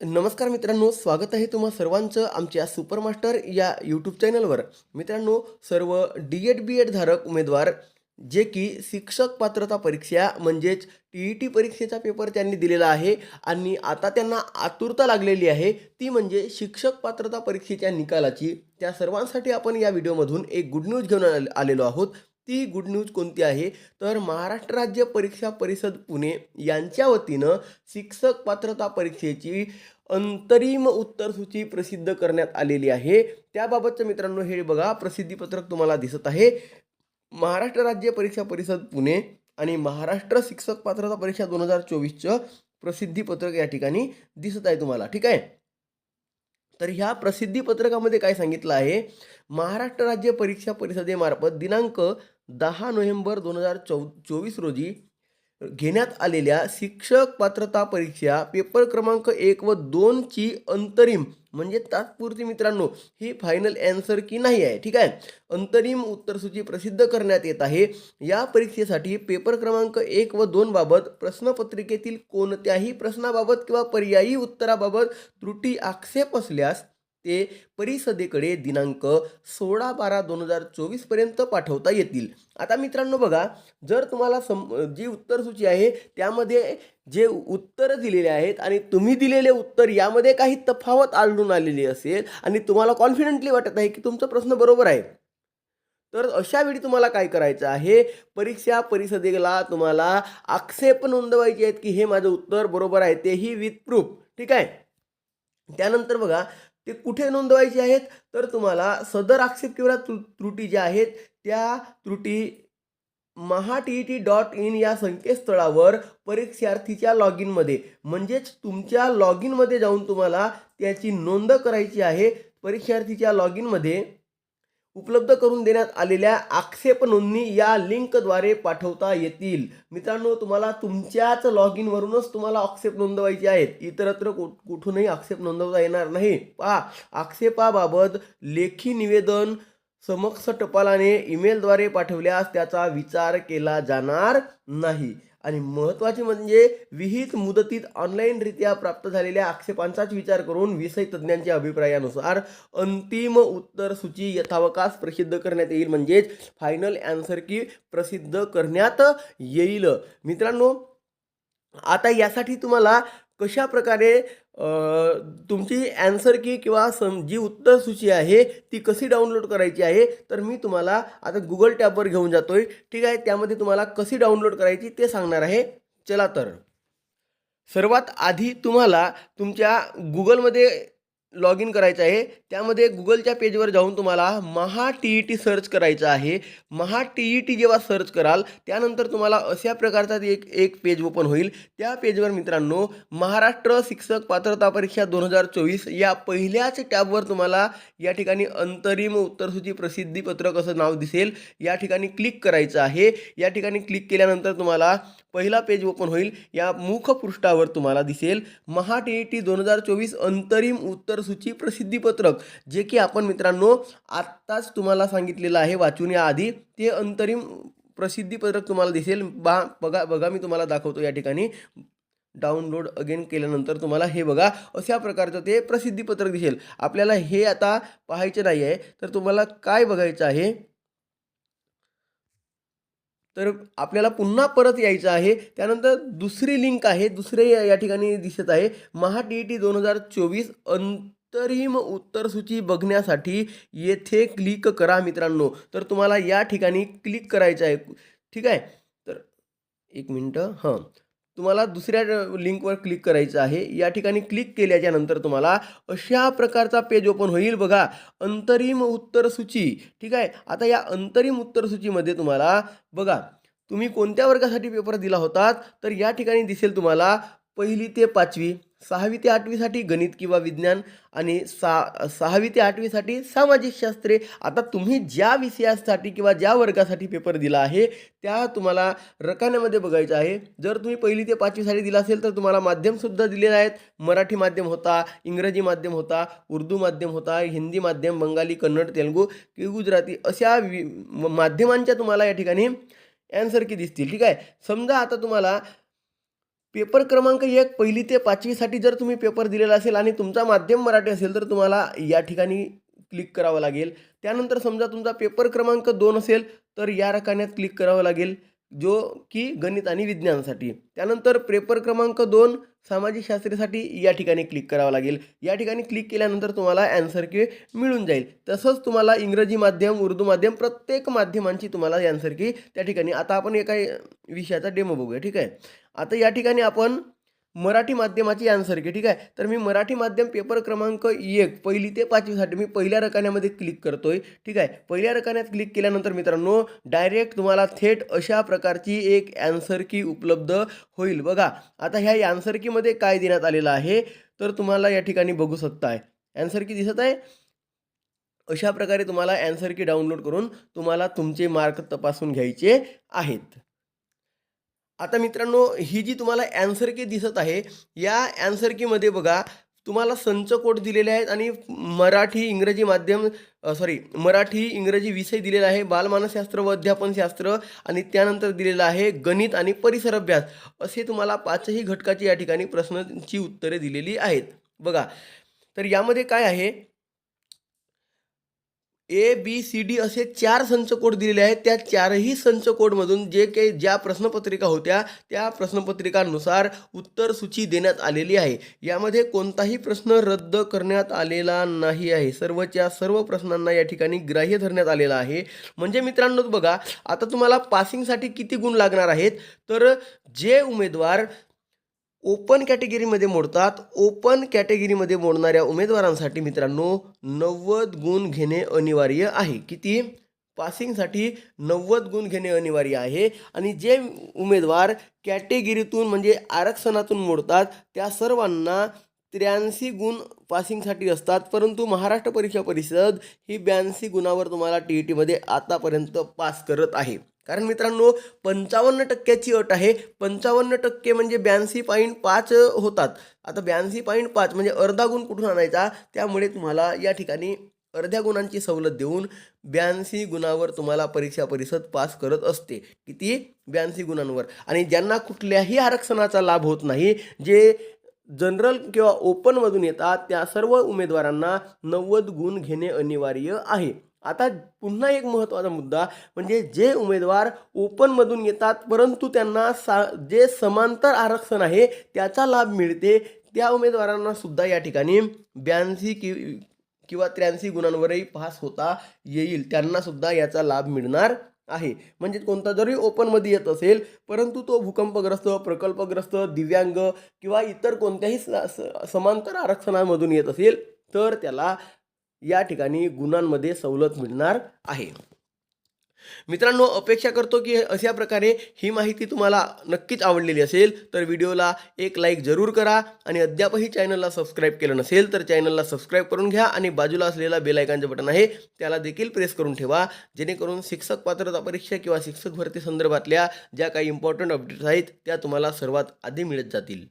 नमस्कार मित्रांनो स्वागत आहे तुम्हा सर्वांचं आमच्या सुपरमास्टर या यूट्यूब चॅनलवर. मित्रांनो सर्व डी एड बी एड धारक उमेदवार जे की शिक्षक पात्रता परीक्षा म्हणजेच टी ई टी परीक्षेचा पेपर त्यांनी दिलेला आहे आणि आता त्यांना आतुरता लागलेली आहे ती म्हणजे शिक्षक पात्रता परीक्षेच्या निकालाची. त्या सर्वांसाठी आपण या व्हिडिओमधून एक गुड न्यूज घेऊन आलेलो आहोत. ती गुड न्यूज कोणती आहे? तर महाराष्ट्र राज्य परीक्षा परिषद पुणे यांच्या वतीनं शिक्षक पात्रता परीक्षेची अंतरिम उत्तरसूची प्रसिद्ध करण्यात आलेली आहे. त्याबाबतचं मित्रांनो हे बघा प्रसिद्धीपत्रक तुम्हाला दिसत आहे. महाराष्ट्र राज्य परीक्षा परिषद पुणे आणि महाराष्ट्र शिक्षक पात्रता परीक्षा दोन हजार चोवीसचं प्रसिद्धीपत्रक या ठिकाणी दिसत आहे तुम्हाला ठीक आहे? तर ह्या प्रसिद्धीपत्रकामध्ये काय सांगितलं आहे? महाराष्ट्र राज्य परीक्षा परिषदेमार्फत दिनांक दहा नोव्हेंबर दोन हजार चौ चोवीस रोजी घेण्यात आलेल्या शिक्षक पात्रता परीक्षा पेपर क्रमांक एक व दोनची अंतरिम म्हणजे तात्पुरती मित्रांनो ही फायनल ॲन्सर की नाही आहे ठीक आहे? अंतरिम उत्तरसूची प्रसिद्ध करण्यात येत आहे. या परीक्षेसाठी पेपर क्रमांक एक व दोन बाबत प्रश्नपत्रिकेतील कोणत्याही प्रश्नाबाबत किंवा पर्यायी उत्तराबाबत त्रुटी आक्षेप असल्यास ते परिषदेकडे दिनांक सोळा बारा दोन हजार चोवीसपर्यंत पाठवता येतील. आता मित्रांनो बघा जर तुम्हाला सम जी उत्तरसूची आहे त्यामध्ये जे उत्तरं दिलेले आहेत आणि तुम्ही दिलेले उत्तर यामध्ये काही तफावत आढळून आलेली असेल आणि तुम्हाला कॉन्फिडेंटली वाटत आहे की तुमचा प्रश्न बरोबर आहे. तर अशा वेळी तुम्हाला काय करायचं आहे? परीक्षा परिषदेला तुम्हाला आक्षेप नोंदवायचे आहेत की हे माझं उत्तर बरोबर आहे तेही विथ प्रूफ ठीक आहे? त्यानंतर बघा ते कुठे नोंदवायचे आहेत? तर तुम्हाला सदर आक्षेप किंवा त्रु त्रुटी ज्या आहेत त्या त्रुटी Maha T E T dot in या संकेतस्थळावर परीक्षार्थीच्या लॉग इनमध्ये म्हणजेच तुमच्या लॉग इनमध्ये जाऊन तुम्हाला त्याची नोंद करायची आहे. परीक्षार्थीच्या लॉग इनमध्ये उपलब्ध करून देण्यात आलेल्या आक्षेप नोंदणी या लिंकद्वारे पाठवता येतील. मित्रांनो तुम्हाला तुमच्याच लॉग इनवरूनच तुम्हाला आक्षेप नोंदवायचे आहेत. इतरत्र कुठूनही आक्षेप नोंदवता येणार नाही. पहा आक्षेपाबाबत लेखी निवेदन समक्ष टपालाने ईमेलद्वारे पाठवल्यास त्याचा विचार केला जाणार नाही. आणि महत्त्वाचे म्हणजे विहित मुदतीत ऑनलाईनरित्या प्राप्त झालेल्या आक्षेपांचाच विचार करून विषय तज्ज्ञांच्या अभिप्रायानुसार अंतिम उत्तर सूची यथावकाश प्रसिद्ध करण्यात येईल. म्हणजेच फायनल ॲन्सर की प्रसिद्ध करण्यात येईल. मित्रांनो आता यासाठी तुम्हाला कशा प्रकारे तुमची ॲन्सर की किंवा सम जी उत्तर सूची आहे ती कशी डाउनलोड करायची आहे तर मी तुम्हाला आता गुगल टॅबवर घेऊन जातो आहे ठीक आहे? त्यामध्ये तुम्हाला कशी डाउनलोड करायची ते सांगणार आहे. चला तर. सर्वात आधी तुम्हाला तुमच्या गुगलमध्ये लॉग इन करायचं आहे. त्यामध्ये गुगलच्या पेजवर जाऊन तुम्हाला Maha T E T search करायचं आहे. महा टी ई टी जेव्हा सर्च कराल त्यानंतर तुम्हाला अशा प्रकारचा एक एक पेज ओपन होईल. त्या पेजवर मित्रांनो महाराष्ट्र शिक्षक पात्रता परीक्षा दोन हजार चोवीस या पहिल्याच टॅबवर तुम्हाला या ठिकाणी अंतरिम उत्तरसूची प्रसिद्धीपत्रक असं नाव दिसेल. या ठिकाणी क्लिक करायचं आहे. या ठिकाणी क्लिक केल्यानंतर तुम्हाला पहिला पेज ओपन होईल. या मुखपृष्ठावर तुम्हाला दिसेल महा टी ई टी दोन हजार चोवीस अंतरिम उत्तरसूची प्रसिद्धीपत्रक जे की आपण मित्रांनो आत्ताच तुम्हाला सांगितलेलं आहे वाचून याआधी ते अंतरिम प्रसिद्धीपत्रक तुम्हाला दिसेल. बा बघा बघा मी तुम्हाला दाखवतो या ठिकाणी. डाउनलोड अगेन केल्यानंतर तुम्हाला हे बघा अशा प्रकारचं ते प्रसिद्धीपत्रक दिसेल. आपल्याला हे आता पाहायचे नाही आहे तर तुम्हाला काय बघायचं आहे? तर आपल्याला पुन्हा परत यायचं आहे. त्यानंतर दुसरी लिंक आहे दुसरे या ठिकाणी दिसत आहे. महा टी ई टी दोन हजार चोवीस अंतरिम उत्तरसूची बघण्यासाठी येथे क्लिक करा मित्रांनो. तर तुम्हाला या ठिकाणी क्लिक करायचं आहे. ठीक आहे? तर एक मिनटं हां. तुम्हाला दुसऱ्या लिंकवर क्लिक करायचं आहे. या ठिकाणी क्लिक केल्याच्यानंतर तुम्हाला अशा प्रकारचा पेज ओपन होईल बघा. अंतरिम उत्तरसूची ठीक आहे? आता या अंतरिम उत्तरसूचीमध्ये तुम्हाला बघा. तुम्ही कोणत्या वर्गासाठी पेपर दिला होतात? तर या ठिकाणी दिसेल तुम्हाला पहिली ते पाचवी. सहावी ते आठवीसाठी गणित किंवा विज्ञान आणि सा सहावी ते आठवीसाठी सामाजिक शास्त्रे. आता तुम्ही ज्या विषयासाठी किंवा ज्या वर्गासाठी पेपर दिला आहे त्या तुम्हाला रकान्यामध्ये बघायचं आहे. जर तुम्ही पहिली ते पाचवीसाठी दिला असेल तर तुम्हाला माध्यमसुद्धा दिलेले आहेत. मराठी माध्यम होता इंग्रजी माध्यम होता उर्दू माध्यम होता हिंदी माध्यम बंगाली कन्नड तेलुगू कि गुजराती अशा वि म- माध्यमांच्या तुम्हाला या ठिकाणी ॲन्सर की दिसतील. ठीक आहे? समजा आता तुम्हाला पेपर क्रमांक एक पहिली ते पाचवीसाठी जर तुम्ही पेपर दिलेला असेल आणि तुमचा माध्यम मराठी असेल तर तुम्हाला या ठिकाणी क्लिक करावं लागेल. त्यानंतर समजा तुमचा पेपर क्रमांक दोन असेल तर या रकान्यात क्लिक करावं लागेल. जो की गणित आणि विज्ञानासाठी. त्यानंतर पेपर क्रमांक दोन सामाजिक शास्त्रासाठी या ठिकाणी क्लिक करावं लागेल. या ठिकाणी क्लिक केल्यानंतर तुम्हाला अँसर की मिळून जाईल. तसंच तुम्हाला इंग्रजी माध्यम उर्दू माध्यम प्रत्येक माध्यमांची तुम्हाला अँसर की त्या ठिकाणी. आता आपण एका विषयाचा डेमो बघूया ठीक आहे? आता या ठिकाणी आपण मराठी माध्यमाची आन्सर की ठीक आहे? तर मी मराठी माध्यम पेपर क्रमांक एक पहिली ते पाचवीसाठी मी पहिल्या रकान्यामध्ये क्लिक करतोय ठीक आहे? पहिल्या रकान्यात क्लिक केल्यानंतर मित्रांनो डायरेक्ट तुम्हाला थेट अशा प्रकारची एक ॲन्सर की उपलब्ध होईल. बघा आता ह्या ॲन्सर कीमध्ये काय देण्यात आलेलं आहे? तर तुम्हाला या ठिकाणी बघू शकताय. ॲन्सर की दिसत आहे? अशा प्रकारे तुम्हाला ॲन्सर की डाउनलोड करून तुम्हाला तुमचे मार्क तपासून घ्यायचे आहेत. आता मित्रांनो ही जी तुम्हाला ॲन्सर की दिसत आहे या ॲन्सर कीमध्ये बघा तुम्हाला संच कोड दिलेले आहेत आणि मराठी इंग्रजी माध्यम सॉरी मराठी इंग्रजी विषय दिलेला आहे बालमानसशास्त्र व अध्यापनशास्त्र आणि त्यानंतर दिलेलं आहे गणित आणि परिसर अभ्यास. असे तुम्हाला पाचही घटकाची या ठिकाणी प्रश्नांची उत्तरे दिलेली आहेत. बघा तर यामध्ये काय आहे? ए बी सी डी असे चार संच कोड दिलेले आहेत. त्या चारही संच कोडमधून जे काही ज्या प्रश्नपत्रिका होत्या त्या प्रश्नपत्रिकांनुसार उत्तर सूची देण्यात आलेली आहे. यामध्ये कोणताही प्रश्न रद्द करण्यात आलेला नाही आहे. सर्वच्या सर्व प्रश्नांना या ठिकाणी ग्राह्य धरण्यात आलेला आहे. म्हणजे मित्रांनो बघा आता तुम्हाला पासिंगसाठी किती गुण लागणार आहेत? तर जे उमेदवार ओपन कॅटेगरीमध्ये मोडतात. ओपन कॅटेगरीमध्ये मोडणाऱ्या उमेदवारांसाठी मित्रांनो नव्वद गुण घेणे अनिवार्य आहे. किती? पासिंगसाठी नव्वद गुण घेणे अनिवार्य आहे. आणि जे उमेदवार कॅटेगरीतून म्हणजे आरक्षणातून मोडतात त्या सर्वांना त्र्याऐंशी गुण पासिंगसाठी असतात. परंतु महाराष्ट्र परीक्षा परिषद ही ब्याऐंशी गुणावर तुम्हाला टी ई टीमध्ये आतापर्यंत पास करत आहे. कारण मित्रांनो पंचावन्न टक्क्याची अट आहे. पंचावन्न टक्के म्हणजे ब्याऐंशी पॉईंट पाच होतात. आता ब्याऐंशी पॉईंट पाच म्हणजे अर्धा गुण कुठून आणायचा? त्यामुळे तुम्हाला या ठिकाणी अर्ध्या गुणांची सवलत देऊन ब्याऐंशी गुणावर तुम्हाला परीक्षा परिषद पास करत असते. किती? ब्याऐंशी गुणांवर. आणि ज्यांना कुठल्याही आरक्षणाचा लाभ होत नाही जे जनरल किंवा ओपनमधून येतात त्या सर्व उमेदवारांना नव्वद गुण घेणे अनिवार्य आहे. आता पुन्हा एक महत्त्वाचा मुद्दा म्हणजे जे उमेदवार ओपनमधून येतात परंतु त्यांना सा जे समांतर आरक्षण आहे त्याचा लाभ मिळते त्या उमेदवारांना सुद्धा या ठिकाणी ब्याऐंशी कि किंवा त्र्याऐंशी गुणांवरही पास होता येईल त्यांनासुद्धा याचा लाभ मिळणार आहे. म्हणजे कोणता जरी ओपनमध्ये येत असेल परंतु तो भूकंपग्रस्त प्रकल्पग्रस्त दिव्यांग किंवा इतर कोणत्याही स- स- समांतर आरक्षणामधून येत असेल तर त्याला या ठिकाणी गुणांमध्ये सवलत मिळणार आहे. मित्रांनो अपेक्षा करतो की अशा प्रकारे ही माहिती तुम्हाला नक्कीच आवडलेली असेल तर व्हिडिओला एक लाईक जरूर करा आणि अद्यापही चॅनलला सबस्क्राईब केलं नसेल तर चॅनलला सबस्क्राईब करून घ्या आणि बाजूला असलेला बेल बटन आहे त्याला देखील प्रेस करून ठेवा जेणेकरून शिक्षक पात्रता परीक्षा किंवा शिक्षक भरती संदर्भातल्या ज्या काही इम्पॉर्टंट अपडेट्स आहेत त्या तुम्हाला सर्वात आधी मिळत जातील.